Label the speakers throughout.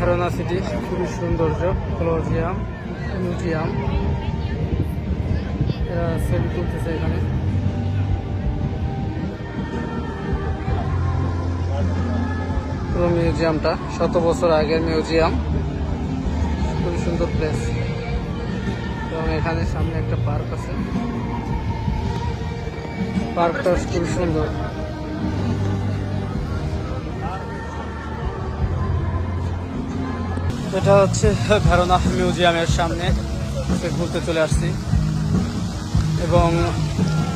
Speaker 1: Verona city, খুবই সৌন্দর্য Colosseum museum এরা ছবি তুলতেছে এখানে। পুরো মিউজিয়ামটা, শত বছর আগের মিউজিয়াম। খুবই সুন্দর প্লেস এবং এখানে সামনে একটা পার্ক আছে। পার্কটা খুবই সুন্দর। এটা হচ্ছে ভেরোনা মিউজিয়ামের সামনে। ঘুরতে চলে আসছি। এবং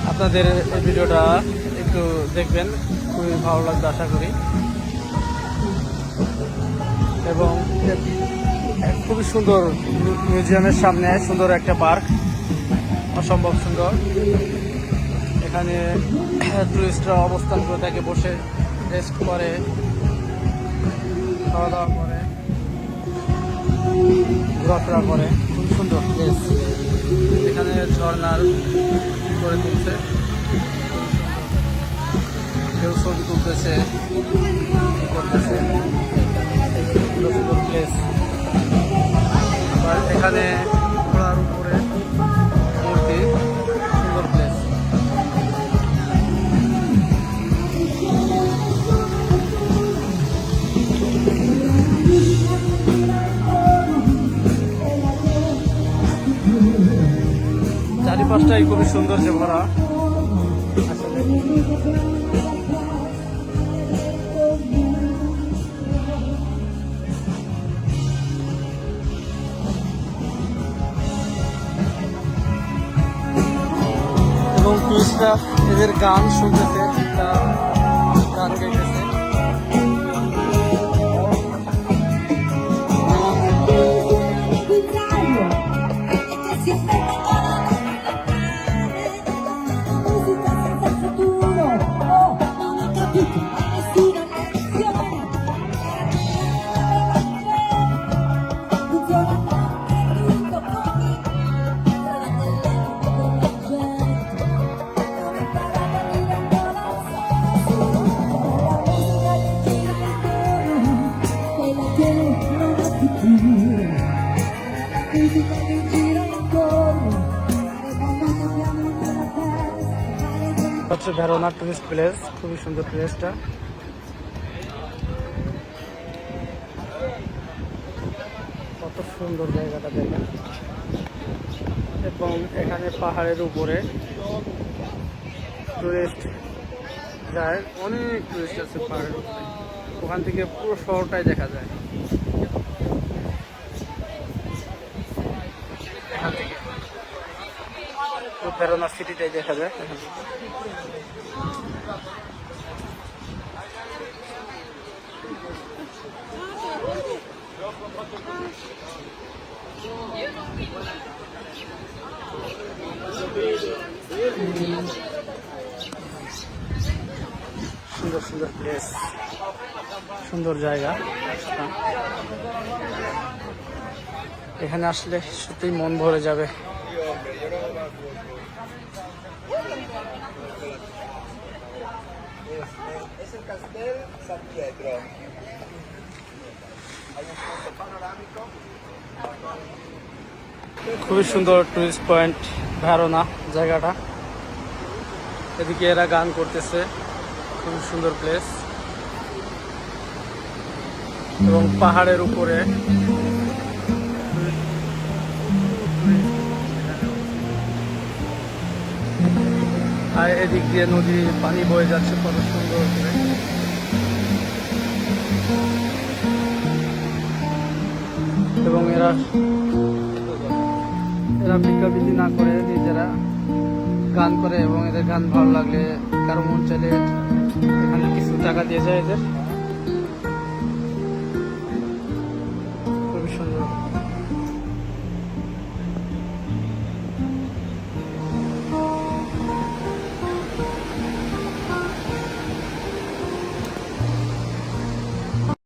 Speaker 1: আপনাদের এই ভিডিওটা একটু দেখবেন। খুবই ভালো লাগবে আশা করি। এবং খুবই সুন্দর মিউজিয়ামের সামনে সুন্দর একটা পার্ক। অসম্ভব সুন্দর। এখানে টুরিস্টরা অবস্থান করে থাকে বসে রেস্ট করে। খাওয়া দাওয়া করে। ঘোরাফেরা করে। খুব সুন্দর। প্লেস এখানে ঝর্নার করে তুলছে। কেউ ছবি তুলতেছে করতেছে। সুন্দর প্লেস আবার এখানে ঘোড়ার উপরে মূর্তি, সুন্দর প্লেস চারিপাশটাই খুবই সুন্দর যে ভরা। এবং টুরিস্টরা এদের গান শুনতেছে গান গাইতেছে।
Speaker 2: D'Italia, e
Speaker 1: হচ্ছে ভেরোনা টুরিস্ট প্লেস, খুবই সুন্দর প্লেসটা। কত সুন্দর জায়গাটা দেখেন। এবং এখানে পাহাড়ের উপরে টুরিস্ট যায়, অনেক টুরিস্ট আছে পাহাড়ের ওখান থেকে পুরো শহরটাই দেখা যায় এখান থেকে পুরো ভেরোনা সিটিটাই দেখা যায়। সুন্দর সুন্দর প্লেস সুন্দর জায়গা। এখানে আসলে সত্যিই মন ভরে যাবে।
Speaker 3: Es el Castel San Pietro. Hay un punto panoramico.
Speaker 1: খুবই সুন্দর টুরিস্ট পয়েন্ট ধারণা জায়গাটা এদিকে এরা গান করতেছে খুবই সুন্দর প্লেস এবং পাহাড়ের উপরে এদিক দিয়ে নদী, পানি বয়ে যাচ্ছে কত সুন্দর এবং এরা এরা বিজ্ঞাপতি না করে নিজেরা গান করে এবং এদের গান ভালো লাগলে কারও মন চাইলে এখানে কিছু টাকা দিয়ে যায় এদের।